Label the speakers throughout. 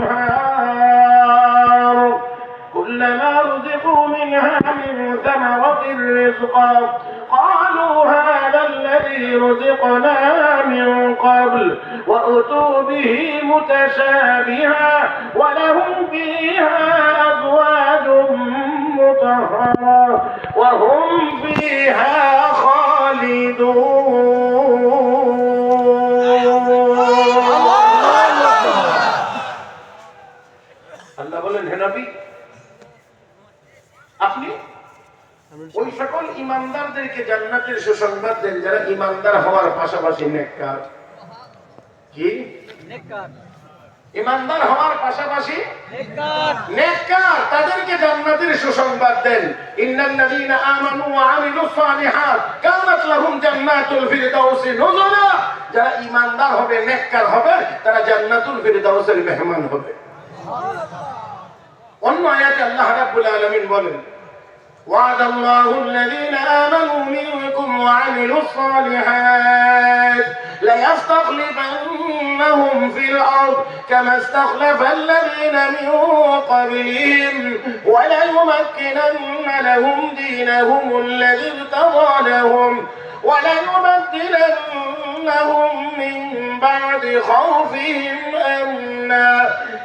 Speaker 1: الأنهار. كلما رزقوا منها من ثمرة رزقا قالوا هذا الذي رزقنا من قبل وأتوا به متشابها ولهم فيها أزواج مطهرة وهم فيها ইমানদারদেরকে জান্নাতের সুসংবাদ দেন যারা ইমানদার হওয়ার পাশাপাশি নেককার। কি? নেককার। ইমানদার হওয়ার পাশাপাশি নেককার। তাদেরকে জান্নাতের সুসংবাদ দেন। ইন্নাল্লাযীনা আমানু ওয়া আমিলুস সালিহাত কানাত লাহুম জান্নাতুল ফিরদাউসি নুজুলা। যারা ইমানদার হবে নেককার হবে তারা জান্নাতুল ফিরদাউসের মেহমান হবে। অন্য আয়াতে আল্লাহ রাব্বুল আলামিন বলেন وعد الله الذين آمنوا منكم وعملوا الصالحات ليستخلفنهم في الأرض كما استخلف الذين من قبلهم وليمكنن لهم دينهم الذي ارتضى لهم وليبدلنهم من بعد خوفهم أمنا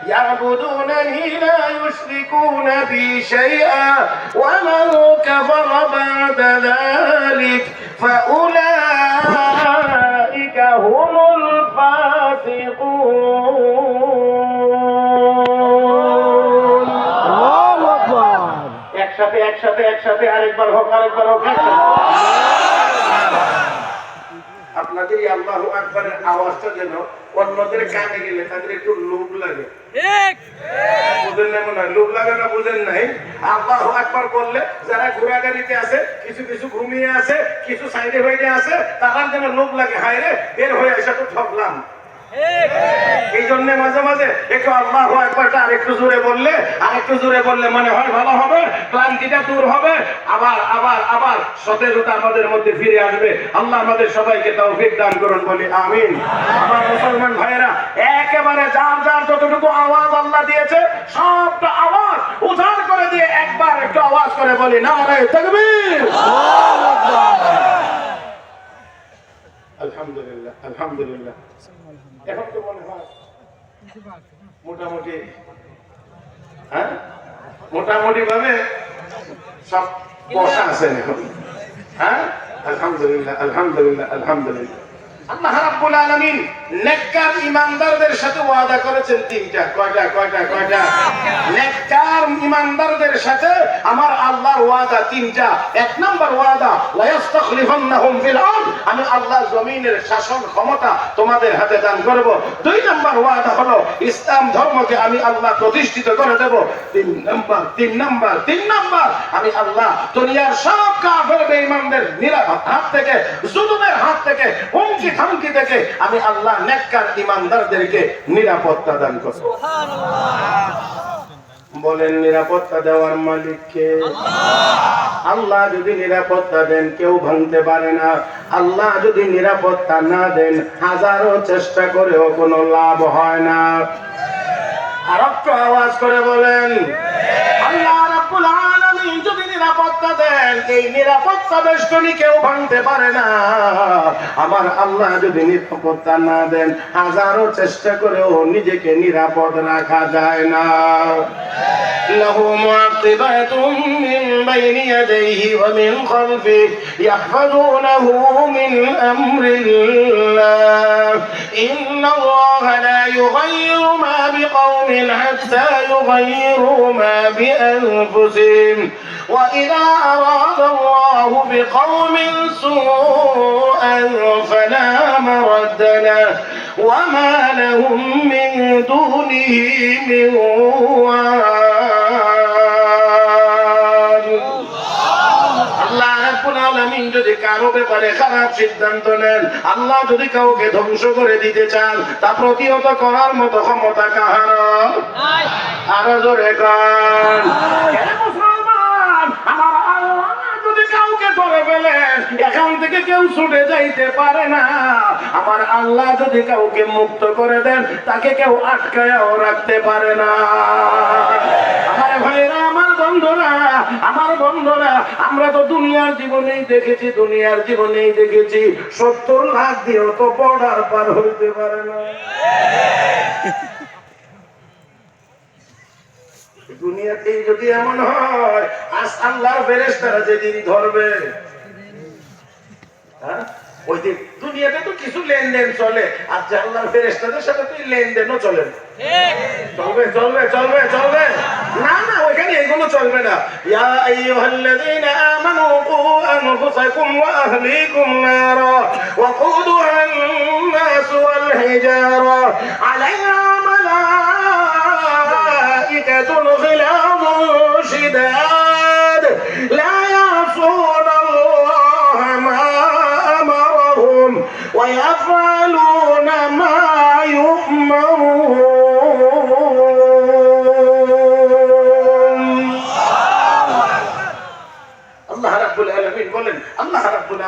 Speaker 1: يعبدونني لا يشركون بي شيئا ومن كفر بعد ذلك فأولئك هم الفاسقون একসাথে একসাথে একসাথে আরেকবার হোক আরেকবার হোক একসাথে এই আল্লাহ আকবরের আওয়াজটা যেন অন্যদের কানে গেলে তাদের একটু লোভ লাগে। বুঝেন না লোভ লাগে না বুঝেন নাই? আল্লাহ আকবর বললে যারা ঘোরাগাড়িতে আছে কিছু কিছু ঘুমিয়ে আছে কিছু সাইডে আছে তারা যেন লোভ লাগে। হায় রে বের হয়ে আসা তো ঠকলাম। এই জন্য মাঝে মাঝে একটু আল্লাহ একবারটা আরেকটু জোরে বললে, আরেকটু জোরে বললে মনে হয় ভালো হবে, ক্লান্তিটা দূর হবে, আবার আবার আবার সতেজতা আমাদের মধ্যে ফিরে আসবে। আল্লাহ আমাদের সবাইকে তৌফিক দান করুন, বলি আমিন। আমার মুসলমান ভাইয়েরা, একেবারে যার যার যতটুকু আওয়াজ আল্লাহ দিয়েছে, সবটা আওয়াজ উজাড় করে দিয়ে একবার একটু আওয়াজ করে বলি না রে তকবীর আলহামদুলিল্লাহ আলহামদুলিল্লাহ এখন তো মনে হয় মোটামুটি হ্যাঁ? মোটামুটি ভাবে সব বসা আছেন এখন। হ্যাঁ? আলহামদুলিল্লাহ আলহামদুলিল্লাহ আলহামদুলিল্লাহ। আল্লাহ রাব্বুল আলামিন নেককার ইমানদারদের সাথে ওয়াদা করেছেন তিনটা। কয়টা কয়টা কয়টা? নেককার ইমানদারদের সাথে আমার আল্লাহর ওয়াদা তিনটা। এক নাম্বার ওয়াদা ফিল আরদ। আমি আল্লাহ জমিনের শাসন ক্ষমতা তোমাদের হাতে দান করব। দুই নাম্বার ওয়াদা হলো, ইসলাম ধর্মকে আমি আল্লাহ প্রতিষ্ঠিত করে দেব। তিন নম্বর, তিন নাম্বার, তিন নম্বর। আমি আল্লাহ দুনিয়ার সব কাফের বেঈমানদের নিরাপদ হাত থেকে, জুলুমের হাত থেকে হুমকি ধামকি থেকে আমি আল্লাহ নেককার ইমানদারদেরকে নিরাপত্তা দান করব বলেন নিরাপত্তা দেওয়ার মালিককে আল্লাহ যদি নিরাপত্তা দেন কেউ ভাঙতে পারে না। আল্লাহ যদি নিরাপত্তা না দেন হাজারো চেষ্টা করেও কোনো লাভ হয় না। আর আওয়াজ করে বলেন নিরাপত্তা দেন। এই নিরাপত্তা বেষ্টনী কেউ ভাঙতে পারে না। আমার আল্লাহ যদি নিরাপত্তা না দেন, হাজারো চেষ্টা করেও নিজেকে নিরাপদ রাখা যায় না। له معقبات من بين يديه ومن خلفه يحفظونه من أمر الله. إن الله لا يغير ما بقوم حتى يغيروا ما بأنفسهم. وإذا أراد الله بقوم سوءا فلا مرد له. وما لهم من دونه من وال ব্যাপারে খারাপ সিদ্ধান্ত নেন। আল্লাহ যদি কাউকে ধ্বংস করে দিতে চান তা প্রতিহত করার মতো ক্ষমতা কাহার? আরও জোরে কান। মুসলমান আমার আল্লাহ যদি কাউকে ধরে গেলেন এখান থেকে কেউ ছুটে যাইতে পারে না। আমার আল্লাহ যদি কাউকে মুক্ত করে দেন তাকে কেউ আটকায়াও রাখতে পারে না। ভাইরা আমার বন্ধুরা আমার বন্ধুরা আমরা তো দুনিয়ার জীবনেই দেখেছি দুনিয়ার জীবনেই দেখেছি। সত্তর লাখ দিয়েও তো বর্ডার পার হইতে পারে না। দুনিয়াতেই যদি এমন হয় আজ আল্লাহর যেদিন ধরবে। হ্যাঁ? ওই দিন দুনিয়াতে তো কিছু লেনদেন চলে আর আল্লাহর ফেরেশতাদের সাথে তো লেনদেনও চলে। চলবে চলবে চলবে চলবে। না না ওইখানে এগুলো চলবে না ইয়া আইয়ুহাল্লাযীনা আমানু কু আনফুসাকুম ওয়া আহলিকুম নারা ওয়াকুদুহা الناس والحجارة عليها ملائكة غلاظ شداد لا يعصون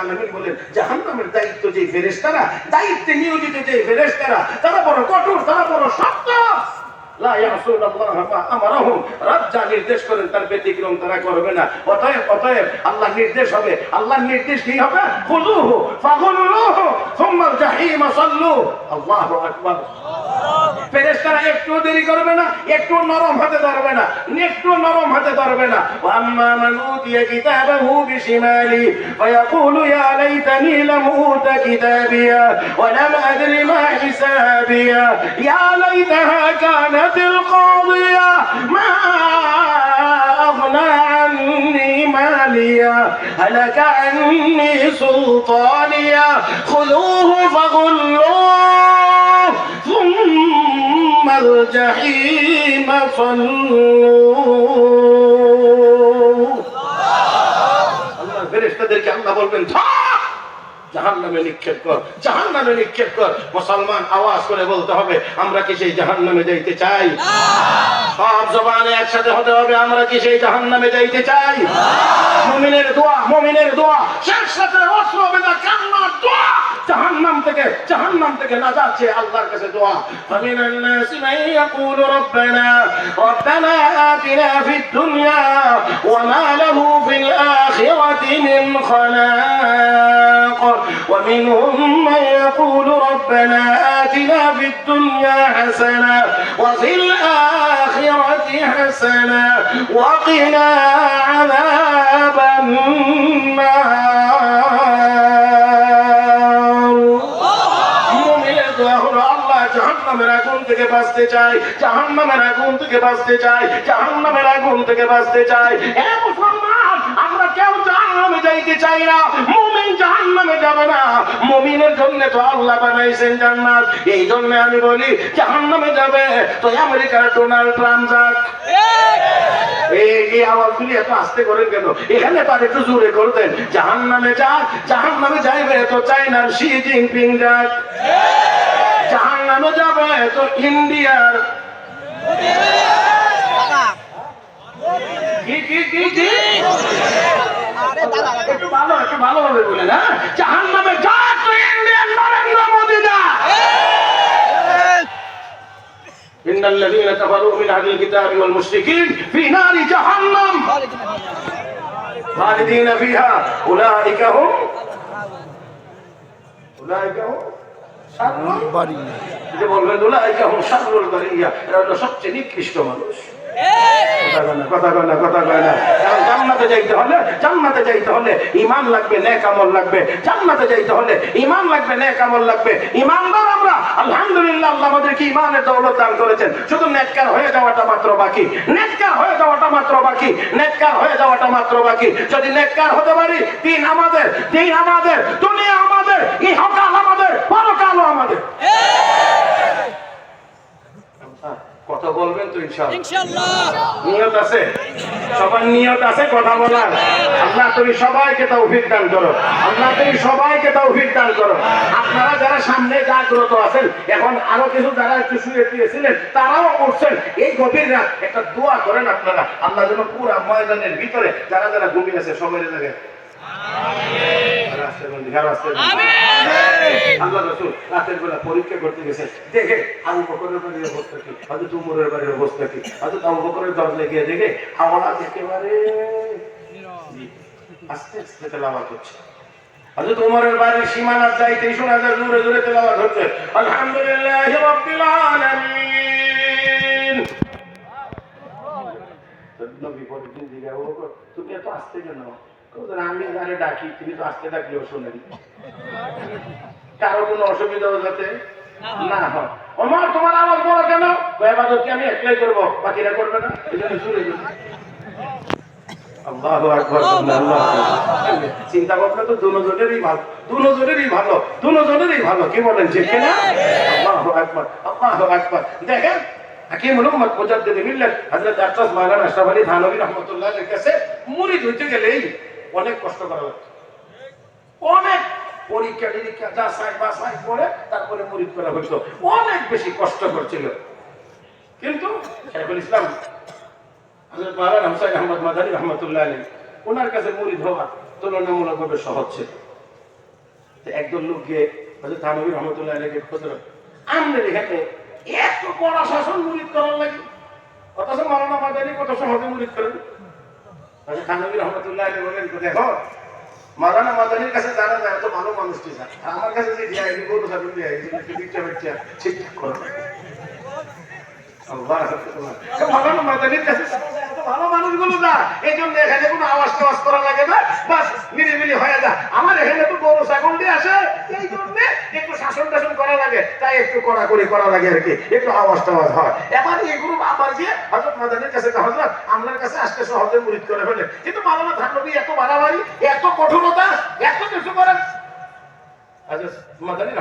Speaker 1: আলামিন বলেন, জাহান্নামের দায়িত্ব যে ফেরেশতারা, দায়িত্বে নিয়োজিত যে ফেরেশতারা, তারা বড় কঠোর, তারা বড় শক্ত। নির্দেশ করেন, তার ব্যতিক্রম তারা করবে না। অতএব অতএব আল্লাহ নির্দেশ হবে আল্লাহ নির্দেশ কি হবে? আল্লাহু আকবার। ফেরেশতারা একটু দেরি করবে না একটু নরম হাতে ধরবে না একটু নরম হাতে ধরবে না ওয়াম্মা মান উতিয়া কিতাবাহু বিশিমালি ফায়াকুলু ইয়া লাইতানি লাম উতা কিতাবিয়া ওয়া লাম আদরি মা হিসাবিয়া ইয়া লাইতাহা কানাত القاضية ما أغنى عني ماليا هلك عني سلطانيا خذوه فغلوه ثم الجحيم صلوه আল্লাহ ফেরেশতাদেরকে আল্লাহ বলবেন থাক জাহান নামে নিক্ষেপ কর জাহান নামে নিক্ষেপ কর মুসলমান আওয়াজ করে বলতে হবে আমরা কি সেই জাহান নামে যাইতে চাই সব জবানে একসাথে হতে হবে আমরা কি সেই জাহান নামে যাইতে চাই মুমিনের দোয়া মুমিনের দোয়া শেষ সাথে অস্ত্র বেদা কান্নার দোয়া جهنم تك جهنم تك نجات شيء الله كسر فمن الناس من يقول ربنا ربنا آتنا في الدنيا وما له في الآخرة من خلاق. ومنهم من يقول ربنا آتنا في الدنيا حسنة وفي الآخرة حسنة وقنا عذاب থেকে বাঁচতে চাই, জাহান্নামের আগুন থেকে বাঁচতে চাই, জাহান্নামের আগুন থেকে বাঁচতে চাই। আমরা কেউ জাহান্নামে যাইতে চাই না জাহান্নামে যাবে না। জন্য তো আল্লাহ বানাইছেন জান্নাত। এই জন্য আমি বলি, জাহান্নামে যাবে। তো আমেরিকার ডোনাল্ড ট্রাম্প যাক। এই এত আস্তে করেন কেন? এখানে তার একটু জোরে করতেন জাহান নামে যাক জাহান নামে যাইবে তো চাইনার শি জিনপিং যাক। জাহান নামে যাবে তো ইন্ডিয়ার কি কি কি কি একটু ভালো একটু ভালোভাবে বলেন হ্যাঁ জাহান নামে যাক তো ইন্ডিয়ার নরেন্দ্র মোদী যাক إن الذين كفروا من أهل الكتاب والمشركين في نار جهنم خالدين فيها أولئك هم أولئك هم شر যে বলবে বারিয়া, এরা হলো সবচেয়ে নিকৃষ্ট মানুষ। কথা কয় না, কথা কয় না যাইতে হলে যাইতে হলে ইমান লাগবে লাগবে। যাইতে হলে ইমান লাগবে লাগবে। আমরা দান করেছেন। শুধু হয়ে যাওয়াটা মাত্র বাকি। হয়ে যাওয়াটা মাত্র বাকি। হয়ে যাওয়াটা মাত্র বাকি। যদি নেককার হতে পারি, দিন আমাদের দিন আমাদের, দুনিয়া আমাদের আমাদের, পরকালও আমাদের। কথা বলবেন তো ইনশাআল্লাহ। নিয়ত আছে? সবার নিয়ত আছে কথা বলার? আল্লাহ তুমি সবাইকে তৌফিক দান করো। আল্লাহ তুমি সবাইকে তৌফিক দান করো। আপনারা যারা সামনে জাগ্রত আছেন এখন আরও কিছু যারা একটু শুয়ে দিয়েছিলেন তারাও উঠছেন। এই গভীর রাত একটা দোয়া করেন আপনারা। আল্লাহ যেন পুরা ময়দানের ভিতরে যারা যারা ঘুমিয়ে আছে সবাই জায়গায় আল্লাহ রসুল রাতের বেলা পরীক্ষা করতে গেছে দেখে আবু বকরের বাড়ির অবস্থা কি হয়তো তুমরের বাড়ির অবস্থা কি হয়তো আবু তুমি এত আসতে কেন আমি ডাকি, তিনি তো আসতে ডাকলেও শোনেন। কারও কোনো অসুবিধা যাতে না হয়। ওমর তোমার বড় কেন? এবাদত কি আমি করব? বাকিরা করবে না? এই জন্য শুনে চিন্তা ভাবনা তো দুজনেরই ভালো। দুজনেরই ভালো। দুজনেরই ভালো। কি বলেন যে কিনা? দেখেন মুরিদ গেলেই অনেক কষ্ট করা লাগতো অনেক পরীক্ষা, নিরীক্ষা, যাচাই, বাছাই করে তারপরে মুরিদ করা হইতো অনেক বেশি কষ্ট করছিল। কিন্তু শেখুল ইসলাম ওনার কাছে মুরিদ তুলনামূলকভাবে সহজ ছিল। লোক গিয়ে শাসন মুরিদ করার লাগে। মাওলানা মাদানী কত সহজে মুরিদ করেন? থানভী রহমতুল্লাহ আলী বলেন, দেখো মাওলানা মাদানির কাছে জানা যায়, এত ভালো মানুষটি যায়? আমার কাছে যে দিয়া এই গরু ছাগল দিয়া এই একটু দিকটা বেচা ঠিকঠাক করো মাওলানা মাদানির কাছে ভালো মানুষগুলো যা এই জন্য এখানে কোনো আওয়াজ টাওয়াজ করা লাগে না। বাস নিরিবিলি হয়ে যা আমার এখানে তো গরু, ছাগল দিয়ে আসে, এই জন্য একটু শাসন টাসন করা লাগে, তাই একটু করা করি লাগে আর কি, একটু আওয়াজ টাওয়াজ হয়। এবার এগুলো আবার গিয়ে হজরত মাদানির কাছে হজরত আপনার কাছে আসতে সহজে মুরিদ করে ফেলে। কিন্তু মাওলানা থানবী এত বাড়াবাড়ি, এত কঠোরতা, এত কিছু করেন। আচ্ছা মাদানি